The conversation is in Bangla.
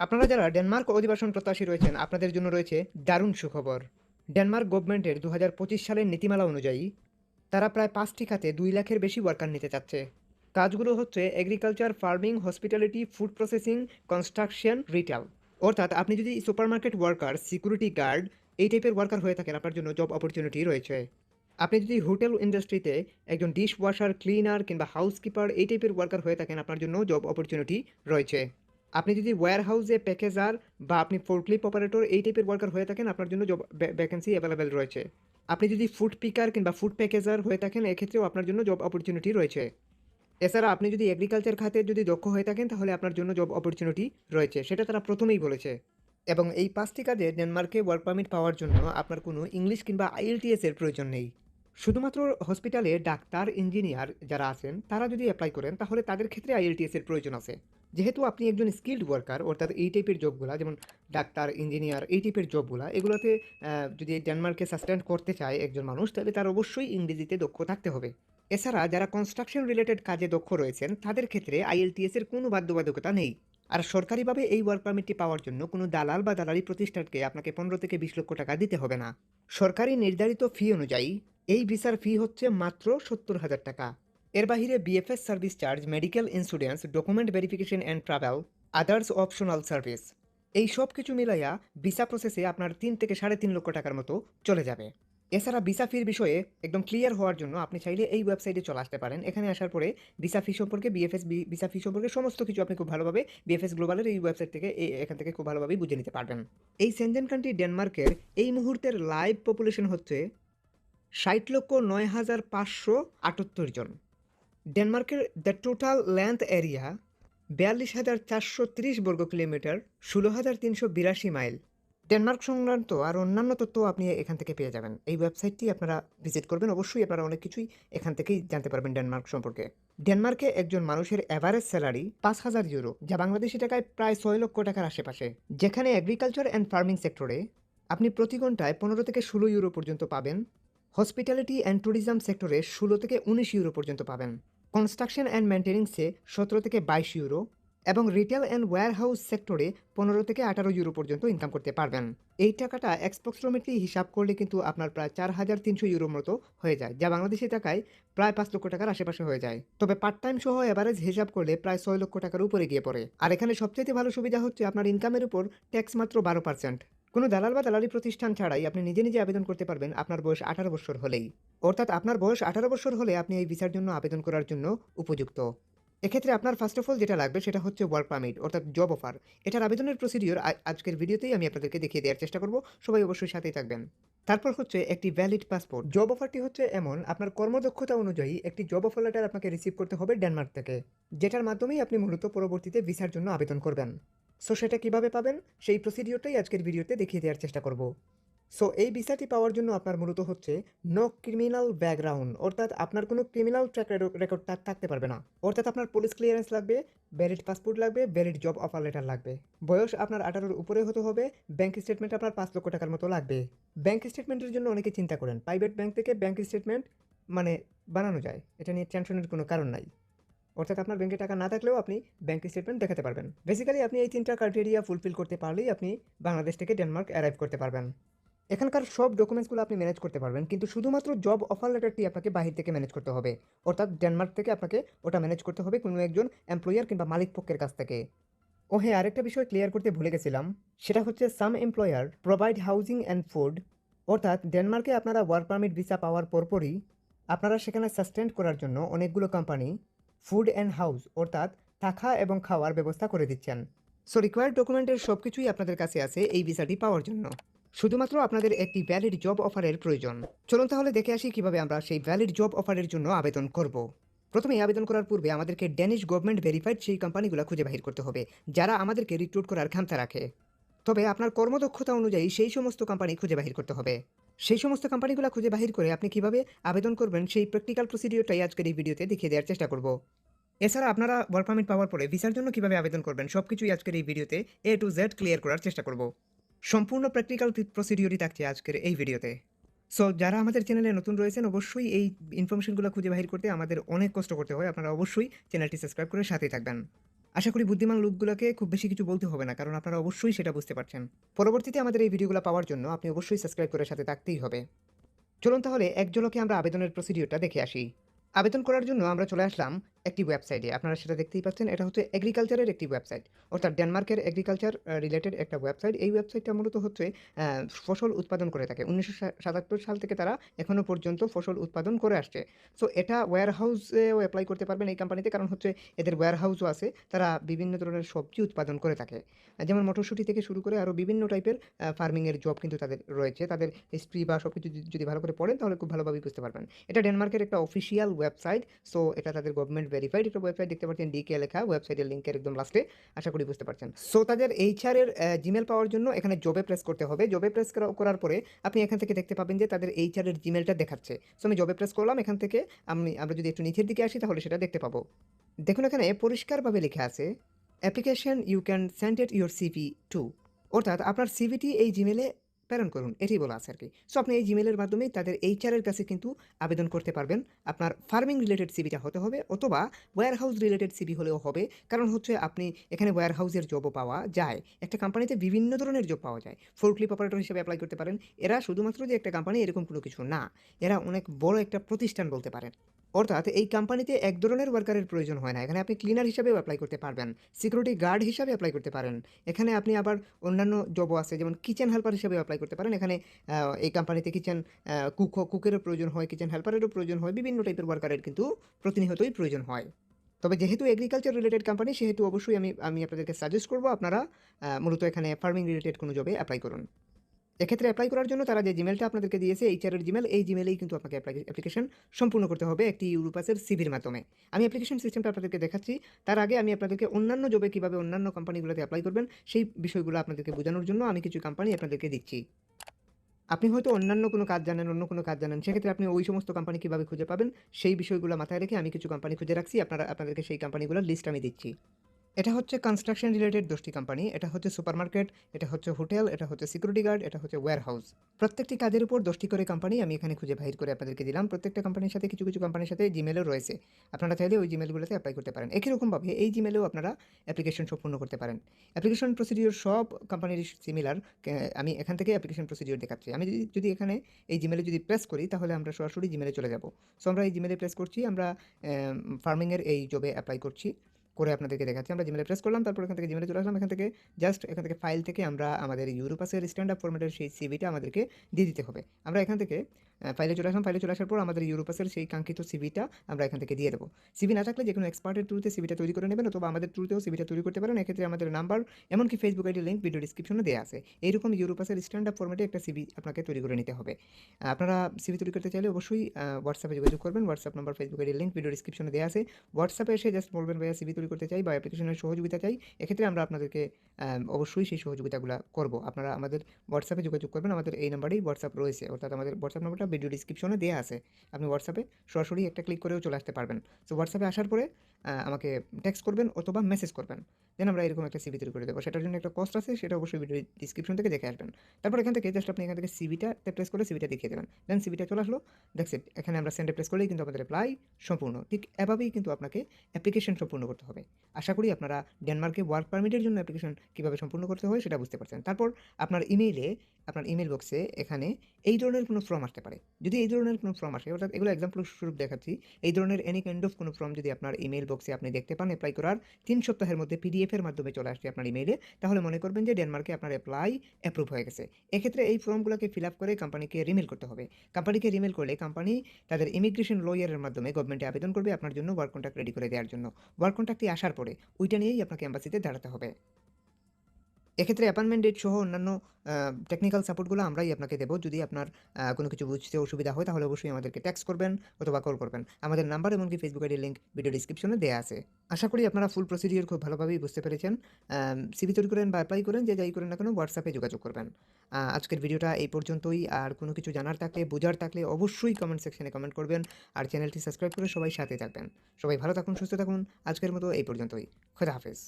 আপনারা যারা ডেনমার্ক অধিবাসন প্রত্যাশী রয়েছেন, আপনাদের জন্য রয়েছে দারুণ সুখবর। ডেনমার্ক গভর্নমেন্টের দু হাজার পঁচিশ সালের নীতিমালা অনুযায়ী, তারা প্রায় পাঁচটি খাতে দুই লাখের বেশি ওয়ার্কার নিতে চাচ্ছে। কাজগুলো হচ্ছে agriculture farming hospitality food processing construction retail অর্থাৎ আপনি যদি সুপারমার্কেট ওয়ার্কার সিকিউরিটি গার্ড এই টাইপের ওয়ার্কার হয়ে থাকেন, আপনার জন্য জব অপরচুনিটি রয়েছে। আপনি যদি হোটেল ইন্ডাস্ট্রিতে একজন ডিশ ওয়াশার ক্লিনার কিংবা হাউসকিপার এই টাইপের ওয়ার্কার হয়ে থাকেন, আপনার জন্য জব অপরচুনিটি রয়েছে। আপনি যদি ওয়্যার হাউসে প্যাকেজার বা আপনি ফোর্কলিপ অপারেটর এই টাইপের ওয়ার্কার হয়ে থাকেন, আপনার জন্য জব ভ্যাকেন্সি অ্যাভেলেবেল রয়েছে। আপনি যদি ফুড পিকার কিংবা ফুড প্যাকেজার হয়ে থাকেন, এক্ষেত্রেও আপনার জন্য জব অপরচুনিটি রয়েছে। এছাড়া আপনি যদি এগ্রিকালচার খাতে যদি দক্ষ হয়ে থাকেন, তাহলে আপনার জন্য জব অপরচুনিটি রয়েছে, সেটা তারা প্রথমেই বলেছে। এবং এই পাঁচটি কাজে ডেনমার্কে ওয়ার্ক পারমিট পাওয়ার জন্য আপনার কোনো ইংলিশ কিংবা আইএলটিএস এর প্রয়োজন নেই। শুধুমাত্র হসপিটালে ডাক্তার ইঞ্জিনিয়ার যারা আছেন, তারা যদি অ্যাপ্লাই করেন, তাহলে তাদের ক্ষেত্রে আইএলটিএস এর প্রয়োজন আছে। যেহেতু আপনি একজন স্কিল্ড ওয়ার্কার অর্থাৎ এই টাইপের জবগুলা যেমন ডাক্তার ইঞ্জিনিয়ার এই টাইপের জবগুলা এগুলোতে যদি ডেনমার্কে সাস্টেন করতে চায় একজন মানুষ, তাহলে তার অবশ্যই ইংরেজিতে দক্ষ থাকতে হবে। এছাড়া যারা কনস্ট্রাকশন রিলেটেড কাজে দক্ষ রয়েছেন, তাদের ক্ষেত্রে আইএলটিএস এর কোনো বাধ্যবাধকতা নেই। আর সরকারিভাবে এই ওয়ার্ক পারমিটটি পাওয়ার জন্য কোনো দালাল বা দালালি প্রতিষ্ঠানকে আপনাকে পনেরো থেকে বিশ লক্ষ টাকা দিতে হবে না। সরকারি নির্ধারিত ফি অনুযায়ী, এই ভিসার ফি হচ্ছে মাত্র সত্তর হাজার টাকা। এর বাহিরে BFS service charge medical insurance document verification and travel others optional service এই সব কিছু মিলাইয়া ভিসা প্রসেসে আপনার তিন থেকে সাড়ে তিন লক্ষ টাকার মতো চলে যাবে। এছাড়া ভিসা ফির বিষয়ে একদম ক্লিয়ার হওয়ার জন্য আপনি চাইলে এই ওয়েবসাইটে চলে আসতে পারেন। এখানে আসার পরে ভিসা ফি সম্পর্কে বিএফএস ভিসা ফি সম্পর্কে সমস্ত কিছু আপনি খুব ভালোভাবে বিএফএস গ্লোবালের এই ওয়েবসাইট থেকে এখান থেকে খুব ভালোভাবেই বুঝে নিতে পারবেন। এই সেনজেন কান্ট্রি ডেনমার্কের এই মুহূর্তের লাইভ পপুলেশন হচ্ছে ষাট লক্ষ নয় হাজার পাঁচশো আটাত্তর জন। ডেনমার্কের দ্য টোটাল লেন্থ এরিয়া বিয়াল্লিশ হাজার চারশো তিরিশ বর্গ কিলোমিটার, ষোলো হাজার তিনশো বিরাশি মাইল। ডেনমার্ক সংক্রান্ত আর অন্যান্য তথ্য আপনি এখান থেকে পেয়ে যাবেন। এই ওয়েবসাইটটি আপনারা ভিজিট করবেন। অবশ্যই আপনারা অনেক কিছুই এখান থেকেই জানতে পারবেন ডেনমার্ক সম্পর্কে। ডেনমার্কে একজন মানুষের অ্যাভারেজ স্যালারি পাঁচ হাজার ইউরো, যা বাংলাদেশি টাকায় প্রায় ছয় লক্ষ টাকার আশেপাশে। যেখানে এগ্রিকালচার অ্যান্ড ফার্মিং সেক্টরে আপনি প্রতি ঘন্টায় পনেরো থেকে ষোলো ইউরো পর্যন্ত পাবেন। হসপিটালিটি অ্যান্ড ট্যুরিজম সেক্টরে ষোলো থেকে উনিশ ইউরো পর্যন্ত পাবেন। কনস্ট্রাকশন অ্যান্ড মেনটেন্যান্সে সতেরো থেকে বাইশ ইউরো এবং রিটেল অ্যান্ড ওয়্যারহাউস সেক্টরে পনেরো থেকে আঠারো ইউরো পর্যন্ত ইনকাম করতে পারবেন। এই টাকাটা এক্সপ্রক্সিমেটলি হিসাব করলে কিন্তু আপনার প্রায় চার হাজার তিনশো ইউরোর মতো হয়ে যায়, যা বাংলাদেশি টাকায় প্রায় পাঁচ লক্ষ টাকার আশেপাশে হয়ে যায়। তবে পার্ট টাইম সহ অ্যাভারেজ হিসাব করলে প্রায় ছয় লক্ষ টাকার উপরে গিয়ে পড়ে। আর এখানে সবচেয়ে ভালো সুবিধা হচ্ছে আপনার ইনকামের উপর ট্যাক্স মাত্র বারো পার্সেন্ট কোনো দালাল বা দালালি প্রতিষ্ঠান ছাড়াই আপনি নিজে নিজে আবেদন করতে পারবেন আপনার বয়স আঠারো বছর হলেই। অর্থাৎ আপনার বয়স আঠারো বছর হলে আপনি এই ভিসার জন্য আবেদন করার জন্য উপযুক্ত। এক্ষেত্রে আপনার ফার্স্ট অফ অল যেটা লাগবে সেটা হচ্ছে ওয়ার্ক পারমিট অর্থাৎ জব অফার এটার আবেদনের প্রসিডিওর আজকের ভিডিওতেই আমি আপনাদেরকে দেখিয়ে দেওয়ার চেষ্টা করব, সবাই অবশ্যই সাথেই থাকবেন। তারপর হচ্ছে একটি ভ্যালিড পাসপোর্ট জব অফারটি হচ্ছে এমন, আপনার কর্মদক্ষতা অনুযায়ী একটি জব অফার লেটার আপনাকে রিসিভ করতে হবে ডেনমার্ক থেকে, যেটার মাধ্যমেই আপনি মূলত পরবর্তীতে ভিসার জন্য আবেদন করবেন। সো সেটা কীভাবে পাবেন? সেই প্রসিডিওরটাই আজকের ভিডিওতে দেখিয়ে দেওয়ার চেষ্টা করব। সো এই ভিসাটি পাওয়ার জন্য আপনার মূলত হচ্ছে নো ক্রিমিনাল ব্যাকগ্রাউন্ড অর্থাৎ আপনার কোনো ক্রিমিনাল ট্র্যাক রেকর্ড থাকতে পারবে না। অর্থাৎ আপনার পুলিশ ক্লিয়ারেন্স লাগবে ভ্যালিড পাসপোর্ট লাগবে ভ্যালিড জব অফার লেটার লাগবে। বয়স আপনার আঠারোর উপরে হতে হবে ব্যাংক স্টেটমেন্ট আপনার পাঁচ লক্ষ টাকার মতো লাগবে। ব্যাংক স্টেটমেন্টের জন্য অনেকে চিন্তা করেন প্রাইভেট ব্যাংক থেকে ব্যাংক স্টেটমেন্ট মানে বানানো যায়। এটা নিয়ে টেনশনের কোনো কারণ নাই। অর্থাৎ আপনার ব্যাংকে টাকা না থাকলেও আপনি ব্যাংক স্টেটমেন্ট দেখাতে পারবেন। বেসিক্যালি আপনি এই তিনটা ক্রাইটেরিয়া ফুলফিল করতে পারলেই আপনি বাংলাদেশ থেকে ডেনমার্ক অ্যারাইভ করতে পারবেন। এখানকার সব ডকুমেন্টসগুলো আপনি ম্যানেজ করতে পারবেন, কিন্তু শুধুমাত্র জব অফার লেটারটি আপনাকে বাহির থেকে ম্যানেজ করতে হবে। অর্থাৎ ডেনমার্ক থেকে আপনাকে ওটা ম্যানেজ করতে হবে কোনো একজন এমপ্লয়ার কিংবা মালিক পক্ষের কাছ থেকে। ও হ্যাঁ আরেকটা বিষয় ক্লিয়ার করতে ভুলে গেছিলাম। সেটা হচ্ছে some employer provide housing and food অর্থাৎ ডেনমার্কে আপনারা ওয়ার্ক পারমিট ভিসা পাওয়ার পরপরই আপনারা সেখানে সাস্টেন্ড করার জন্য অনেকগুলো কোম্পানি ফুড অ্যান্ড হাউস, অর্থাৎ থাকা এবং খাওয়ার ব্যবস্থা করে দিচ্ছেন। সো রিকোয়ার্ড ডকুমেন্টের সব কিছুই আপনাদের কাছে আছে এই ভিসাটি পাওয়ার জন্য। শুধুমাত্র আপনাদের একটি ভ্যালিড জব অফারের প্রয়োজন। চলুন তাহলে দেখে আসি কীভাবে আমরা সেই ভ্যালিড জব অফারের জন্য আবেদন করব। প্রথমে আবেদন করার পূর্বে আমাদেরকে ড্যানিশ গভর্নমেন্ট ভেরিফাইড সেই কোম্পানিগুলো খুঁজে বাহির করতে হবে, যারা আমাদেরকে রিক্রুট করার ক্ষমতা রাখে। তবে আপনার কর্মদক্ষতা অনুযায়ী সেই সমস্ত কোম্পানি খুঁজে বাহির করতে হবে। সেই সমস্ত কোম্পানিগুলো খুঁজে বাহির করে আপনি কীভাবে আবেদন করবেন সেই প্র্যাকটিক্যাল প্রসিডিওরটাই আজকের এই ভিডিওতে দেখিয়ে দেওয়ার চেষ্টা করব। এছাড়া আপনারা ওয়ার্ক পারমিট পাওয়ার পরে ভিসার জন্য কীভাবে আবেদন করবেন সব কিছুই আজকের এই ভিডিওতে এ টু জেড ক্লিয়ার করার চেষ্টা করব। সম্পূর্ণ প্র্যাকটিক্যাল প্রসিডিওরই থাকছে আজকের এই ভিডিওতে। সো যারা আমাদের চ্যানেলে নতুন রয়েছেন, অবশ্যই এই ইনফরমেশনগুলো খুঁজে বাহির করতে আমাদের অনেক কষ্ট করতে হয়। আপনারা অবশ্যই চ্যানেলটি সাবস্ক্রাইব করে সাথেই থাকবেন। আশা করি বুদ্ধিমান লোকগুলোকে খুব বেশি কিছু বলতে হবে না, কারণ আপনারা অবশ্যই সেটা বুঝতে পারছেন। পরবর্তীতে আমাদের এই ভিডিওগুলো পাওয়ার জন্য আপনি অবশ্যই সাবস্ক্রাইব করে সাথে থাকতেই হবে। চলুন তাহলে এক ঝলকে আমরা আবেদনের প্রসিডিওরটা দেখে আসি। আবেদন করার জন্য আমরা চলে আসলাম একটি ওয়েবসাইটে আপনারা সেটা দেখতেই পাচ্ছেন, এটা হচ্ছে এগ্রিকালচারের একটি ওয়েবসাইট অর্থাৎ ডেনমার্কের এগ্রিকালচার রিলেটেড একটা ওয়েবসাইট এই ওয়েবসাইটটা মূলত হচ্ছে ফসল উৎপাদন করে থাকে। উনিশশো সাতাত্তর সাল থেকে তারা এখনও পর্যন্ত ফসল উৎপাদন করে আসছে। সো এটা ওয়্যার হাউসেও অ্যাপ্লাই করতে পারবেন এই কোম্পানিতে কারণ হচ্ছে এদের ওয়্যার হাউসও আছে। তারা বিভিন্ন ধরনের সবজি উৎপাদন করে থাকে। যেমন মটরশুঁটি থেকে শুরু করে আরও বিভিন্ন টাইপের ফার্মিংয়ের জব কিন্তু তাদের রয়েছে। তাদের হিস্ট্রি বা সব কিছু যদি- ভালো করে পড়েন, তাহলে খুব ভালোভাবেই বুঝতে পারবেন। এটা ডেনমার্কের একটা অফিসিয়াল ওয়েবসাইট সো এটা তাদের গভর্নমেন্ট ভেরিফাইড একটা ওয়েবসাইট দেখতে পাচ্ছেন ডিকে লেখা ওয়েবসাইটের লিঙ্কের একদম লাস্টে আশা করি বুঝতে পারছেন। সো তাদের এইচআর এর জিমেল পাওয়ার জন্য এখানে জবে প্রেস করতে হবে। জবে প্রেস করার পরে আপনি এখান থেকে দেখতে পাবেন যে তাদের এইচআর এর জিমেলটা দেখাচ্ছে। সো আমি জবে প্রেস করলাম, এখান থেকে আমি, আমরা যদি একটু নিচের দিকে আসি, তাহলে সেটা দেখতে পাবো। দেখুন এখানে পরিষ্কারভাবে লেখা আছে application you can send it your CV to অর্থাৎ আপনার সিভিটি এই জিমেলে প্রেরণ করুন, এটাই বলা আছে আর কি সো আপনি এই জিমেলের মাধ্যমেই তাদের এইচআরের কাছে কিন্তু আবেদন করতে পারবেন। আপনার ফার্মিং রিলেটেড সিভিটা হতে হবে অথবা ওয়্যার হাউস রিলেটেড সিভি হলেও হবে। কারণ হচ্ছে আপনি এখানে ওয়্যার হাউসের জবও পাওয়া যায়। একটা কোম্পানিতে বিভিন্ন ধরনের জব পাওয়া যায়। ফোরক্লিপ অপারেটর হিসেবে অ্যাপ্লাই করতে পারেন। এরা শুধুমাত্র যে একটা কোম্পানি এরকম কোনো কিছু না। এরা অনেক বড় একটা প্রতিষ্ঠান বলতে পারেন। অর্থাৎ এই কোম্পানিতে এক ধরনের ওয়ার্কারের প্রয়োজন হয় না। এখানে আপনি ক্লিনার হিসাবেও অ্যাপ্লাই করতে পারবেন। সিকিউরিটি গার্ড হিসাবে অ্যাপ্লাই করতে পারেন। এখানে আপনি আবার অন্যান্য জবও আছে, যেমন কিচেন হেল্পার হিসাবে অ্যাপ্লাই করতে পারেন। এখানে এই কোম্পানিতে কিচেন কুক কুকেরও প্রয়োজন হয় কিচেন হেল্পারেরও প্রয়োজন হয়, বিভিন্ন টাইপের ওয়ার্কারের কিন্তু প্রতিনিয়তই প্রয়োজন হয়। তবে যেহেতু এগ্রিকালচার রিলেটেড কোম্পানি সেহেতু অবশ্যই আমি আমি আপনাদেরকে সাজেস্ট করব আপনারা মূলত এখানে ফার্মিং রিলেটেড কোনো জবে অ্যাপ্লাই করুন। এক্ষেত্রে অ্যাপ্লাই করার জন্য তারা যে জিমেলটা আপনাদেরকে দিয়েছে এইচআরের জিমেল এই জিমেলেই কিন্তু আপনাকে অ্যাপ্লিকেশন সম্পূর্ণ করতে হবে একটি ইউরোপাসের সিভির মাধ্যমে। আমি অ্যাপ্লিকেশন সিস্টেমটা আপনাদেরকে দেখাচ্ছি। তার আগে আমি আপনাদেরকে অন্যান্য জবে কীভাবে অন্যান্য কোম্পানিগুলোতে অ্যাপ্লাই করবেন, সেই বিষয়গুলো আপনাদেরকে বোঝানোর জন্য আমি কিছু কোম্পানি আপনাদেরকে দিচ্ছি। আপনি হয়তো অন্যান্য কোনো কাজ জানেন, অন্য কোনো কাজ জানেন, সেক্ষেত্রে আপনি ওই সমস্ত কোম্পানি কীভাবে খুঁজে পাবেন, সেই বিষয়গুলো মাথায় রেখে আমি কিছু কোম্পানি খুঁজে রাখছি, আপনারা, আপনাদেরকে সেই কোম্পানিগুলোর লিস্ট আমি দিচ্ছি। এটা হচ্ছে কনস্ট্রাকশন রিলেটেড দশটি কোম্পানি এটা হচ্ছে সুপারমার্কেট এটা হচ্ছে হোটেল এটা হচ্ছে সিকিউরিটি গার্ড এটা হচ্ছে ওয়্যার হাউস প্রত্যেকটি কাজের উপর দশটি করে কোম্পানি আমি এখানে খুঁজে বাহির করে আপনাদেরকে দিলাম। প্রত্যেকটা কোম্পানির সাথে, কিছু কিছু কোম্পানির সাথে জিমেলও রয়েছে। আপনারা চাইলে ওই জিমেলগুলোতে অ্যাপ্লাই করতে পারেন। একই রকমভাবে এই জিমেলেও আপনারা অ্যাপ্লিকেশন সম্পূর্ণ করতে পারেন। অ্যাপ্লিকেশন প্রসিডিওর সব কোম্পানির সিমিলার আমি এখান থেকে অ্যাপ্লিকেশন প্রসিডিওর দেখাচ্ছি। আমি যদি যদি এখানে এই জিমেলে যদি প্রেস করি, তাহলে আমরা সরাসরি জিমেলে চলে যাব। সো আমরা এই জিমেলে প্রেস করছি, আমরা ফার্মিংয়ের এই জবে অ্যাপ্লাই করছি। করে আপনাদেরকে দেখাচ্ছি। আমরা জিমেলে প্রেস করলাম, তারপর এখান থেকে জিমেলে চলে আসলাম। এখান থেকে জাস্ট এখান থেকে ফাইল থেকে আমরা আমাদের ইউরোপাসের স্ট্যান্ড আপ ফরম্যাটের সেই সিভিটা আমাদেরকে দিয়ে দিতে হবে। আমরা এখান থেকে ফাইলে চলে আসলাম। ফাইলে চলে আসার পর আমাদের ইউরোপাসের সেই কাঙ্ক্ষিত সিভিটা আমরা এখান থেকে দিয়ে দেবো। সিভি না থাকলে যে কোনো এক্সপার্টের থ্রুতে সিভিটা তৈরি করে নেবেন অথবা আমাদের থ্রুতেও সিভিটা তৈরি করতে পারেন। এক্ষেত্রে আমাদের নাম্বার এমনকি ফেসবুক আইডি লিঙ্ক ভিডিও ডিসক্রিপশনে দেওয়া আছে। এইরকম ইউরোপাসের স্ট্যান্ড আপ ফরম্যাটে একটা সিভি আপনাকে তৈরি করে নিতে হবে। আপনারা সিভি তৈরি করতে চাইলে অবশ্যই হোয়াটসঅ্যাপে যোগাযোগ করবেন। WhatsApp number Facebook ID link video ডিসক্রিপশনে দেওয়া আছে। হোয়াটসঅ্যাপে এসে জাস্ট বলবেন, ভাইয়া সিভি করতে চাই বা অ্যাপ্লিকেশনের সহযোগিতা চাই, এক্ষেত্রে আমরা আপনাদেরকে অবশ্যই সেই সহযোগিতাগুলো করব। আপনারা আমাদের হোয়াটসঅ্যাপে যোগাযোগ করবেন, আমাদের এই নাম্বারেই হোয়াটসঅ্যাপ রয়েছে, অর্থাৎ আমাদের হোয়াটসঅ্যাপ নাম্বারটা ভিডিও ডিসক্রিপশনে দেওয়া আছে। আপনি হোয়াটসঅ্যাপে সরাসরি একটা ক্লিক করেও চলে আসতে পারবেন। সো হোয়াটসঅ্যাপে আসার পরে আমাকে টেক্সট করবেন অথবা মেসেজ করবেন। দেন আমরা এরকম একটা সিভি তৈরি করে দেবো। সেটার জন্য একটা কস্ট আছে, সেটা অবশ্যই ভিডিও ডিসক্রিপশন থেকে দেখে আসবেন। তারপর এখান থেকে জাস্ট আপনি এখান থেকে সিভিটাতে প্রেস করে সিভিটা দেখিয়ে দেবেন। দেন সিভিটা চলে আসলো। দেখছেন এখানে আমরা সেন্ডে প্রেস করলেই কিন্তু আমাদের অ্যাপ্লাই সম্পূর্ণ। ঠিক এভাবেই কিন্তু আপনাকে অ্যাপ্লিকেশন সম্পূর্ণ করতে হবে। আশা করি আপনারা ডেনমার্কে ওয়ার্ক পারমিটের জন্য অ্যাপ্লিকেশন কীভাবে সম্পূর্ণ করতে হয় সেটা বুঝতে পারছেন। তারপর আপনার ইমেইলে আপনার ইমেল বক্সে এখানে এই ধরনের কোনো ফর্ম আসতে পারে। যদি এই ধরনের কোনো ফর্ম আসে, অর্থাৎ এগুলো এক্সাম্পল স্বরূপ দেখাচ্ছি, এই ধরনের এনি কাইন্ড অফ কোনো ফর্ম যদি আপনার ইমেল বক্সে আপনি দেখতে পান অ্যাপ্লাই করার তিন সপ্তাহের মধ্যে পিডিএফের মাধ্যমে চলে আসছে আপনার ইমেইলে তাহলে মনে করবেন যে ডেনমার্কে আপনার অ্যাপ্লাই অ্যাপ্রুভ হয়ে গেছে। এক্ষেত্রে এই ফর্মগুলোকে ফিল আপ করে কোম্পানিকে রিমেল করতে হবে। কোম্পানিকে রিমেল করলে কোম্পানি তাদের ইমিগ্রেশন লয়ারের মাধ্যমে গভর্নমেন্টে আবেদন করবে আপনার জন্য ওয়ার্ক কন্ট্রাক্ট রেডি করে দেওয়ার জন্য। ওয়ার্ক কন্ট্রাক্টটি আসার পরে ওইটা নিয়েই আপনাকে অ্যাম্বাসিতে দাঁড়াতে হবে। এক্ষেত্রে অ্যাপয়েন্টমেন্ট ডেট সহ অন্যান্য টেকনিক্যাল সাপোর্টগুলো আমরাই আপনাকে দেবো। যদি আপনার কোনো কিছু বুঝতে অসুবিধা হয়, তাহলে অবশ্যই আমাদেরকে টেক্সট করবেন অথবা কল করবেন। আমাদের নাম্বার এমনকি ফেসবুক আইডির লিঙ্ক ভিডিও ডিসক্রিপশনে দেওয়া আছে। আশা করি আপনারা ফুল প্রসিডিওর খুব ভালোভাবেই বুঝতে পেরেছেন। সিবি তৈরি করেন বা অ্যাপ্লাই করেন, যে যাই করেন না কেন হোয়াটসঅ্যাপে যোগাযোগ করবেন। আজকের ভিডিওটা এই পর্যন্তই। আর কোনো কিছু জানার থাকলে, বোঝার থাকলে অবশ্যই কমেন্ট সেকশনে কমেন্ট করবেন। আর চ্যানেলটি সাবস্ক্রাইব করে সবাই সাথে থাকবেন। সবাই ভালো থাকুন, সুস্থ থাকুন। আজকের মতো এই পর্যন্তই। খোদা হাফেজ।